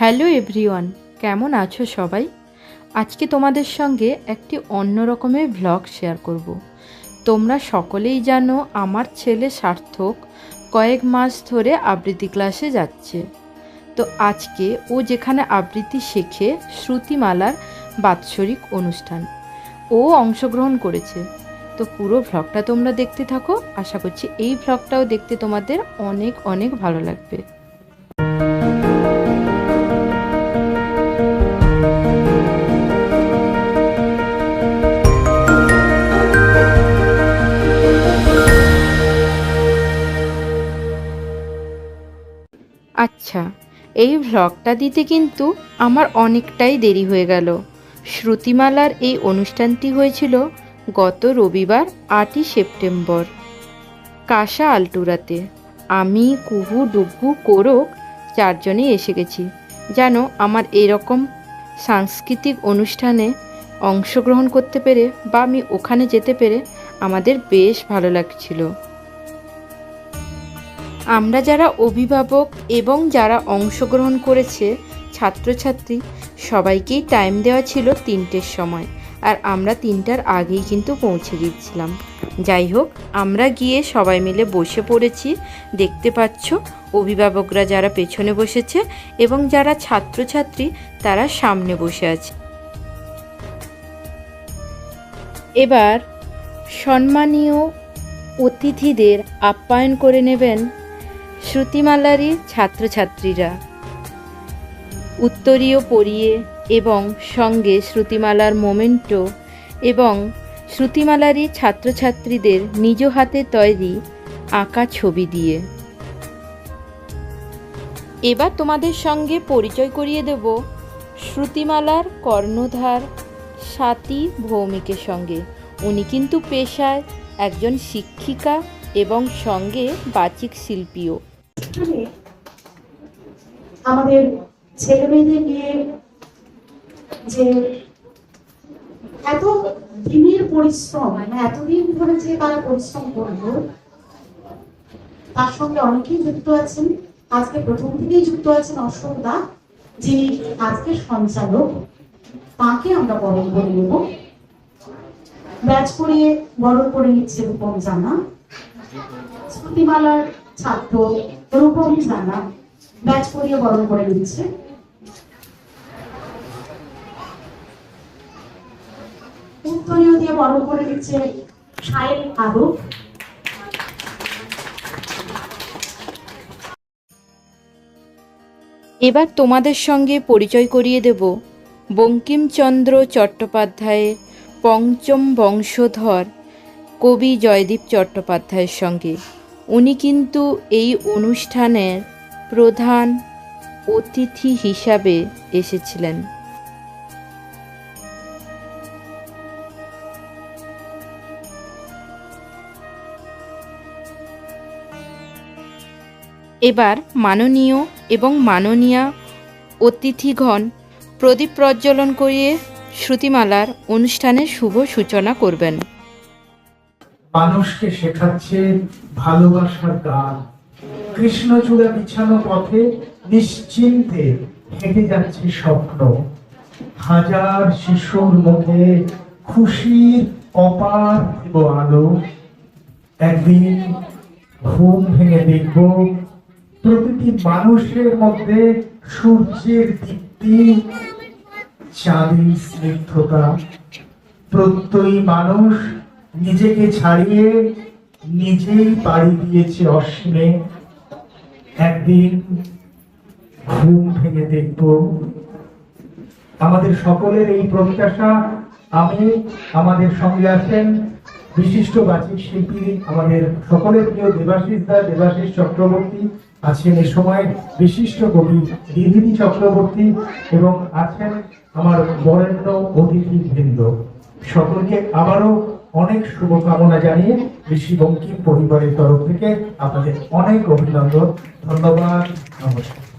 Hello everyone, কেমন আছো সবাই? আজকে তোমাদের সঙ্গে একটি অন্য রকমের ভ্লগ শেয়ার করব। তোমরা সকলেই জানো আমার ছেলে সার্থক কয়েক মাস ধরে আবৃত্তি ক্লাসে যাচ্ছে। তো আজকে ও যেখানে আবৃত্তি শেখে, শ্রুতিমালার বাৎসরিক অনুষ্ঠান। ও অংশগ্রহণ করেছে। তো পুরো ভ্লগটা তোমরা দেখতে থাকো। আশা করছি এই ভ্লগটাও দেখতে তোমাদের অনেক অনেক ভালো লাগবে। এই ভ্লগটা দিতে কিন্তু আমার অনেকটাই দেরি হয়ে গেল। শ্রুতিমালার এই অনুষ্ঠানটি হয়েছিল গত রবিবার, আটই সেপ্টেম্বর। কাসা আলটুরাতে আমি, কুহু ডুবু কোরক চারজনেই এসে গেছি। যেন আমার এরকম সাংস্কৃতিক অনুষ্ঠানে অংশগ্রহণ করতে পেরে বা আমি ওখানে যেতে পেরে আমাদের বেশ ভালো লাগছিল। আমরা যারা অভিভাবক এবং যারা অংশগ্রহণ করেছে, ছাত্রছাত্রী, সবাইকেই টাইম দেওয়া ছিল তিনটের সময়। আর আমরা তিনটার আগেই কিন্তু পৌঁছে গিয়েছিলাম। যাই হোক, আমরা গিয়ে সবাই মিলে বসে পড়েছি। দেখতে পাচ্ছ, অভিভাবকরা যারা পেছনে বসেছে এবং যারা ছাত্রছাত্রী, তারা সামনে বসে আছে। এবার সম্মানীয় অতিথিদের আপ্যায়ন করে নেবেন শ্রুতিমালারই ছাত্রছাত্রীরা। উত্তরীয় পরিয়ে এবং সঙ্গে শ্রুতিমালার মোমেন্টো এবং শ্রুতিমালারই ছাত্রছাত্রীদের নিজ হাতে তৈরি আঁকা ছবি দিয়ে। এবার তোমাদের সঙ্গে পরিচয় করিয়ে দেব শ্রুতিমালার কর্ণধার স্বাতী ভৌমিকের সঙ্গে। উনি কিন্তু পেশায় একজন শিক্ষিকা এবং সঙ্গে বাচিক শিল্পীও। এখানে আমাদের ছেলে মেয়েদের নিয়ে যে এত দিনের পরিশ্রম মানে এতদিন ধরে যে তারা পরিশ্রম করল, তার সঙ্গে অনেকেই যুক্ত আছেন। আজকে প্রথম থেকেই যুক্ত আছেন অশোক দা, যিনি আজকের সঞ্চালক। তাকে আমরা বরণ করে নেব। ব্যাচ করিয়ে বরণ করে নিচ্ছে রূপম জানা। স্মৃতিমালার ছাত্র জানা ব্যাচ করিয়ে বরণ করে উত্তরীয় দিয়ে বরণ করে নিচ্ছে সাহেব এবার তোমাদের সঙ্গে পরিচয় করিয়ে দেব বঙ্কিমচন্দ্র চট্টোপাধ্যায়ের পঞ্চম বংশধর কবি জয়দীপ চট্টোপাধ্যায়ের সঙ্গে। উনি কিন্তু এই অনুষ্ঠানের প্রধান অতিথি হিসাবে এসেছিলেন। এবার মাননীয় এবং মাননীয়া অতিথিগণ প্রদীপ প্রজ্বলন করিয়ে শ্রুতিমালার অনুষ্ঠানের শুভ সূচনা করবেন। মানুষকে শেখাচ্ছে ভালোবাসার গান। কৃষ্ণচূড়া বিছানো পথে নিশ্চিন্তে হেঁটে যাচ্ছে স্বপ্ন। হাজার শিশুর মুখে খুশির অপার আলো। একদিন ঘুম ভেঙে দেখব প্রতিটি মানুষের মধ্যে সূর্যের দীপ্তি চাঁদের স্নিগ্ধতা। প্রত্যয়ী মানুষ নিজেকে ছাড়িয়ে নিজেই পাড়ি দিয়েছে অশ্মে একদিন ঘুম ভেঙে দেখব। আমাদের সকলের এই প্রত্যাশা, আমি, আমাদের সঙ্গে আছেন বিশিষ্ট বাচিক শিল্পী, আমাদের সকলের প্রিয় দেবাশিস দা, দেবাশিস চক্রবর্তী, আছেন এ সময় বিশিষ্ট কবি দিদিনী চক্রবর্তী এবং আছেন আমার বরেণ্য অতিথি বৃন্দ সকলকে আবারও অনেক শুভকামনা জানিয়ে ঋষি বঙ্কিম পরিবারের তরফ থেকে আপনাদের অনেক অভিনন্দন ধন্যবাদ নমস্কার।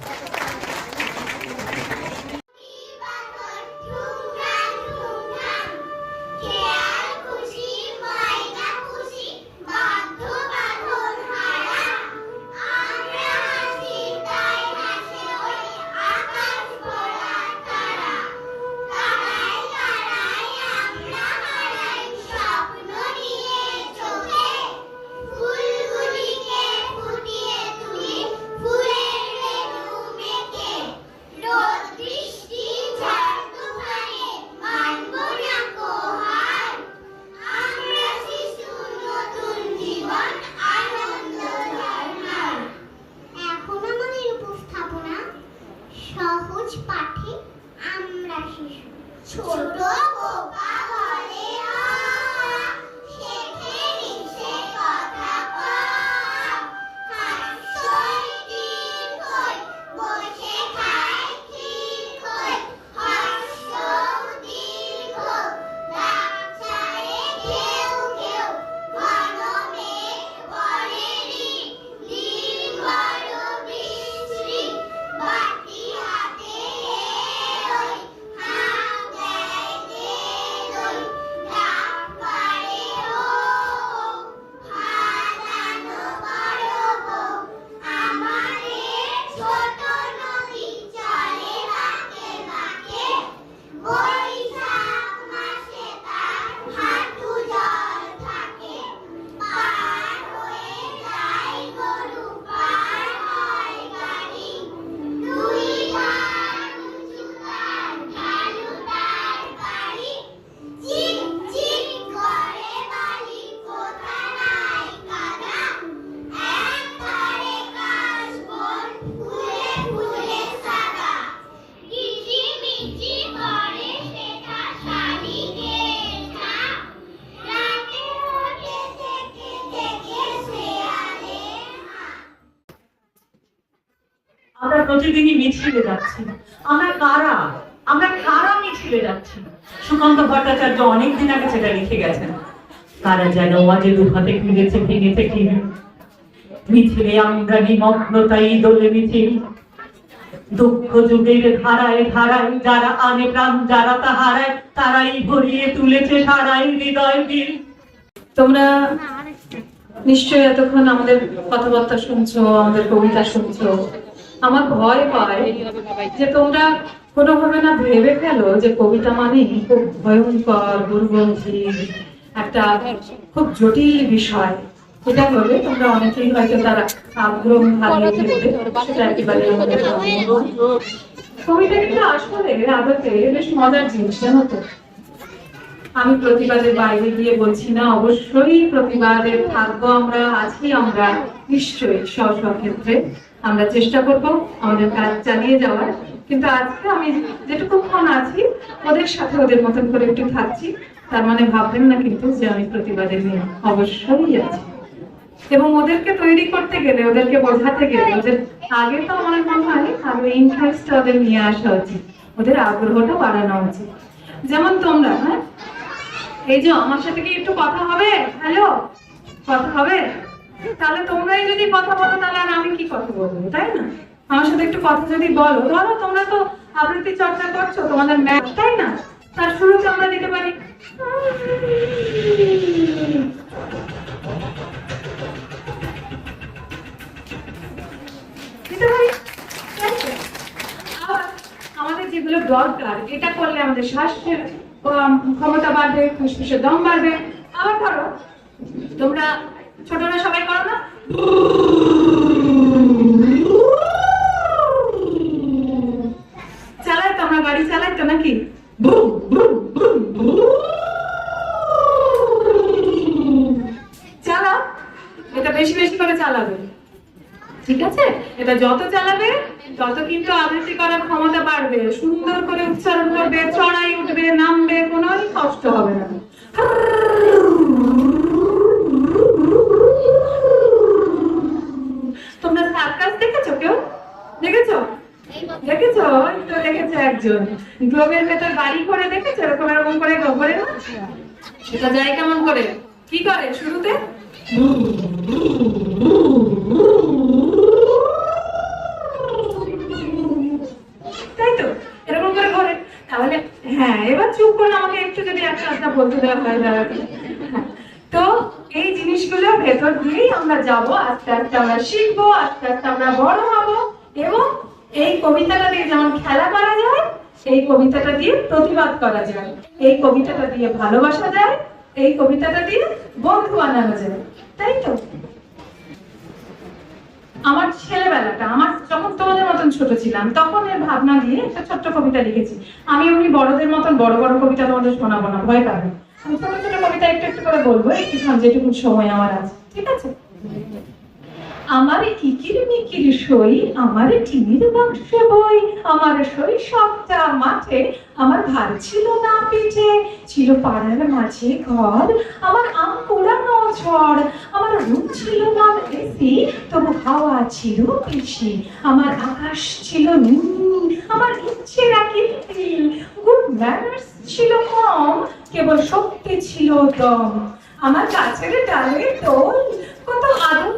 প্রতিদিনই মিছিলে যাচ্ছি। আমরা কারা? আমরা কারা মিছিলে যাচ্ছি? সুকান্ত ভট্টাচার্য অনেকদিন আগে সেটা লিখে গেছেন। কারা যেন আজে দুহাতে ফিরেছে, ভেঙেছে কি মিছিলে আমরা নিমগ্নতাই দোলে মিছিল। দুঃখ যুগের ধারায় ধারায় যারা আনে প্রাণ, যারা তা হারায় তারাই ভরিয়ে তুলেছে সারাই হৃদয় বিল তোমরা নিশ্চয়ই এতক্ষণ আমাদের কথাবার্তা শুনছো, আমাদের কবিতা শুনছো। আমার ভয় পায় যে তোমরা কোনোভাবে না ভেবে ফেলো যে কবিতা মানে খুব ভয়ঙ্কর দুর্গন্ধি একটা খুব জটিল বিষয়। এটা তোমরা অনেকেই হয়তো তারা আগ্রহ কবিতা কিন্তু আসলে আদতে বেশ মজার জিনিস, জানো তো? আমি প্রতিবাদের বাইরে গিয়ে বলছি, না, অবশ্যই প্রতিবাদের থাকব আমরা আছি, আমরা নিশ্চয়ই স্ব স্ব ক্ষেত্রে। আমরা চেষ্টা করব আমাদের কাজ চালিয়ে যাওয়ার। কিন্তু আজকে আমি যেটুকুক্ষণ আছি, ওদের সাথে ওদের মতন করে একটু থাকছি। তার মানে ভাববেন না কিন্তু যে আমি প্রতিবাদের মেয়ে অবশ্যই আছি। এবং ওদেরকে তৈরি করতে গেলে, ওদেরকে বোঝাতে গেলে, ওদের আগে তো আমার মনে হয় আরও ইন্টারেস্টটা ওদের নিয়ে আসা উচিত। ওদের আগ্রহটা বাড়ানো উচিত। যেমন তোমরা হ্যাঁ? এই যে আমার সাথে কি একটু কথা হবে? হ্যালো কথা হবে? তাহলে তোমরাই যদি কথা বলো, তাহলে আর আমি কি কথা বলব, তাই না? আমার সাথে একটু কথা যদি বলো, ধরো তোমরা তো আবৃত্তি চর্চা করছ, তোমাদের ম্যাথ তাই না? তার শুরুতে আমরা দিতে পারি আমাদের যেগুলো দরকার, এটা করলে আমাদের শ্বাসের ক্ষমতা বাড়বে, ফুসফুসের দম বাড়বে। আবার ধরো, তোমরা ছোটরা সবাই করো না? চালাই তো আমরা গাড়ি চালাই তো নাকি? চালাও। এটা বেশি বেশি করে চালাবে। ঠিক আছে? এটা যত চালাবে, তত কিন্তু আবৃত্তি করার ক্ষমতা বাড়বে। সুন্দর করে উচ্চারণ করবে, চড়াই উঠবে, নামবে, কোনোই কষ্ট হবে না। একজন গ্লোবের ভেতর গাড়ি করে দেখেছ? এরকম এরকম করে না? এটা যায় কেমন করে? কি করে শুরুতে? হ্যাঁ এবার চুপ করে আমাকে একটু যদি একটা বলতে দেওয়া হয় দাঁড়া তো এই জিনিসগুলো ভেতর দিয়েই আমরা যাব, আস্তে আস্তে আমরা শিখব, আস্তে আস্তে আমরা বড় হব, এবং এই কবিতাটা দিয়ে যেমন খেলা করা যায় এই কবিতাটা দিয়ে প্রতিবাদ করা যায়। এই কবিতাটা দিয়ে ভালোবাসা যায় এই কবিতাটা দিয়ে বন্ধু বানানো যায়। তাই তো? আমার ছেলেবেলাটা, আমার যখন তোমাদের মতন ছোট ছিলাম, তখন এর ভাবনা দিয়ে একটা ছোট্ট কবিতা লিখেছি। আমি এমনি বড়দের মতন বড় বড় কবিতা তোমাদের শোনাবো না, ভয় পাবে। আমি ছোট ছোট কবিতা একটু একটু করে বলব একটু যেটুকু সময় আমার আছে। ঠিক আছে? আমার কিকির মিকির সই, আমার টিমির বাক্স বই, আমার সই সবটা মাঠে। আমার ভার ছিল না পিঠে, ছিল পাড়ার মাঝে ঘর। আমার আম পোড়ানো ঝড়, আমার রুম ছিল না এসি, তবু হাওয়া ছিল বেশি আমার আকাশ ছিল নীল, আমার ইচ্ছে রাখি গুড ম্যানার্স ছিল কম, কেবল শক্তি ছিল দম। আমার গাছের ডালে দোল, কত আদর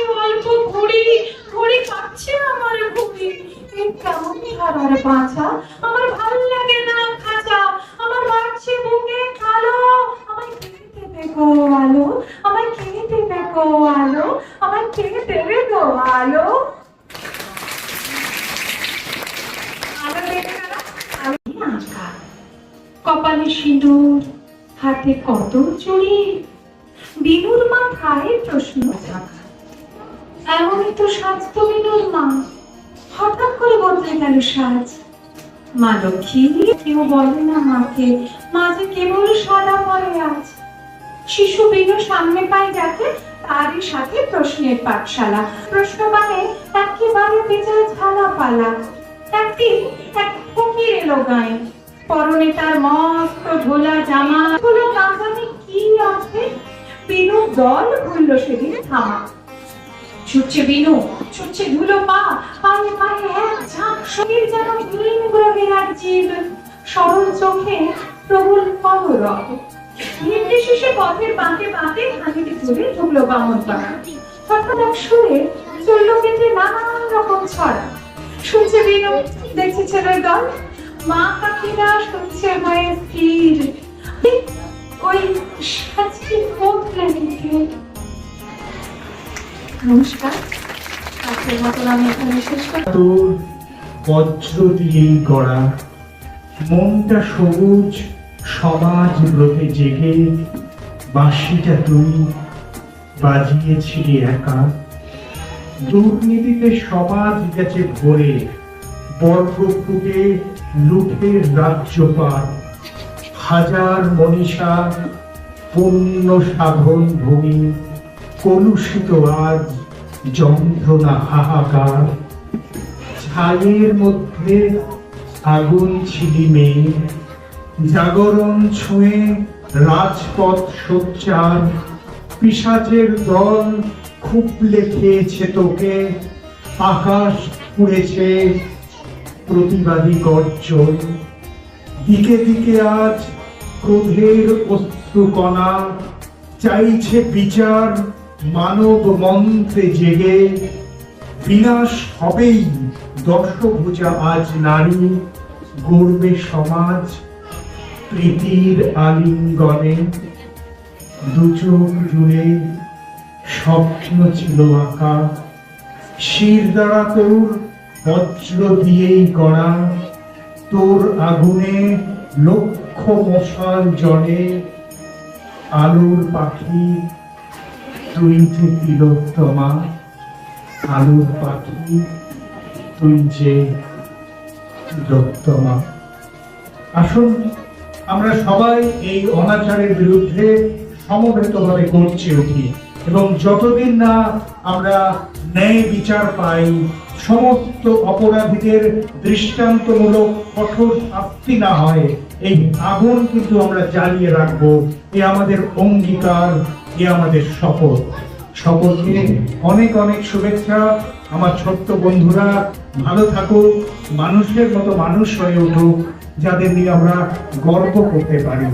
বাঁচা আমার ভালো লাগে না খাঁচা। আমার বাড়ছে বুকে কালো। আমায় কে দেবে গো আলো। আমায় কে দেবে গো আলো। আমায় কে দেবে গো আলো কপালে সিঁদুর, হাতে কত চুড়ি। বিনুর মাথায় প্রশ্ন এমনই তো তো বিনুর মা। হঠাৎ করে বদলে গেল সাজ। মা লক্ষ্মী, কেউ বলে না মাকে, মা যে কেবল সাদা পরে আজ। শিশু বিনু সামনে পায় যাকে তারই সাথে প্রশ্নের পাঠশালা। প্রশ্ন মানে একেবারে বেজায় ঝালা পালা। একদিন এক ফকির এলো গায়ে। পরনে তার মস্ত ঢোলা জামা। হলো না কি আছে? বিনু দল ঘুরলো সেদিন থামা। ছুটছে বিনু, ছুটছে ধুলো পা, পায়ে পায়ে এক ঝাঁক, শরীর যেন ভিন গ্রহের এক জীব। সরল চোখে প্রবল কলরব। নির্বিশেষে পথের বাঁকে বাঁকে খানিকে ধরে ঢুকলো বামন পাড়া এক সুরে চলল কেটে নানান রকম ছড়া। শুনছে বিনু, দেখছে ছেলের দল। মা কাকিরা শুনছে মায়ের স্থির। ওই সাজকে বদলে নিতে মনটা সবুজ, সমাজ জেগে, বাঁশিটা তুই বাজিয়েছিলি একা। দুর্নীতিতে সমাজ গেছে ভরে বর্গ ফুটে লুঠের রাজ্যপাল হাজার মনীষা, পুণ্য সাধন ভূমি কলুষিত আজ যন্ত্রণা হাহাকার। ছাইয়ের মধ্যে আগুন ছিলি মেয়ে জাগরণ ছুঁয়ে রাজপথ সোচ্চার। পিসাচের দল খুবলে খেয়েছে তোকে। আকাশ পুড়েছে প্রতিবাদী গর্জন। দিকে দিকে আজ ক্রোধের অশ্রুকণা চাইছে বিচার। মানব মন্ত্রে জেগে, বিনাশ হবেই দশভুজা আজ নারী গর্বে সমাজ, প্রীতির আলিঙ্গনে। দু চোখ জুড়ে স্বপ্ন ছিল আঁকা, শির দ্বারা তোর বজ্র দিয়েই গড়া, তোর আগুনে লক্ষ মশাল জলে আলোর পাখি তুই যে তিলোত্তমা, আলোর পাখি, তুই যে তিলোত্তমা। আসুন, আমরা সবাই এই অনাচারের বিরুদ্ধে সমবেতভাবে করছে উঠি এবং যতদিন না আমরা ন্যায় বিচার পাই, সমস্ত অপরাধীদের দৃষ্টান্তমূলক কঠোর শাস্তি না হয়, এই আগুন কিন্তু আমরা জ্বালিয়ে রাখব, এ আমাদের অঙ্গীকার। আমাদের শপথ? সকলকে অনেক অনেক শুভেচ্ছা। আমার ছোট্ট বন্ধুরা, ভালো থাকুক, মানুষের মতো মানুষ হয়ে উঠুক, যাদের নিয়ে আমরা গর্ব করতে পারি।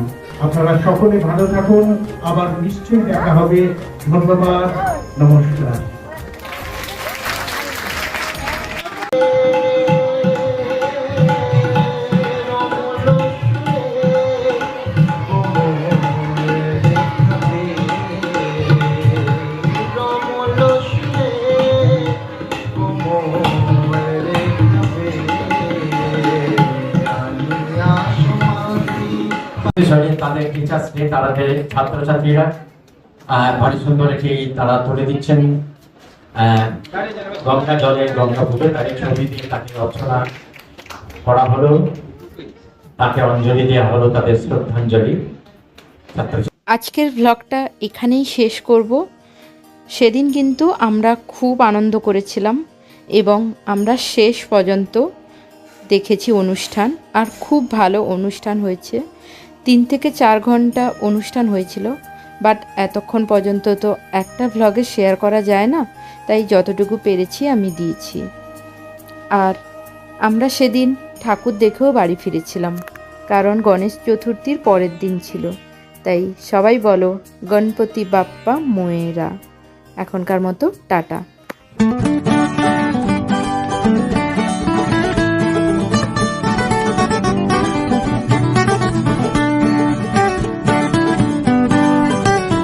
আপনারা সকলে ভালো থাকুন। আবার নিশ্চয়ই দেখা হবে। ধন্যবাদ। নমস্কার। ছাত্রছাত্রীরা ভারী সুন্দর একটি তারা তুলে দিচ্ছেন। গঙ্গা জলে গঙ্গা ছবি দিয়ে তাকে রচনা করা হলো। তাকে অঞ্জলি দেওয়া হলো, তাদের শ্রদ্ধাঞ্জলি। আজকের ভ্লগটা এখানেই শেষ করব। সেদিন কিন্তু আমরা খুব আনন্দ করেছিলাম এবং আমরা শেষ পর্যন্ত দেখেছি অনুষ্ঠান। আর খুব ভালো অনুষ্ঠান হয়েছে। তিন থেকে চার ঘণ্টা অনুষ্ঠান হয়েছিল বাট এতক্ষণ পর্যন্ত তো একটা ভ্লগে শেয়ার করা যায় না, তাই যতটুকু পেরেছি আমি দিয়েছি। আর আমরা সেদিন ঠাকুর দেখেও বাড়ি ফিরেছিলাম, কারণ গণেশ চতুর্থীর পরের দিন ছিল। তাই সবাই বলো, গণপতি বাপ্পা মোয়েরা। এখনকার মতো টাটা।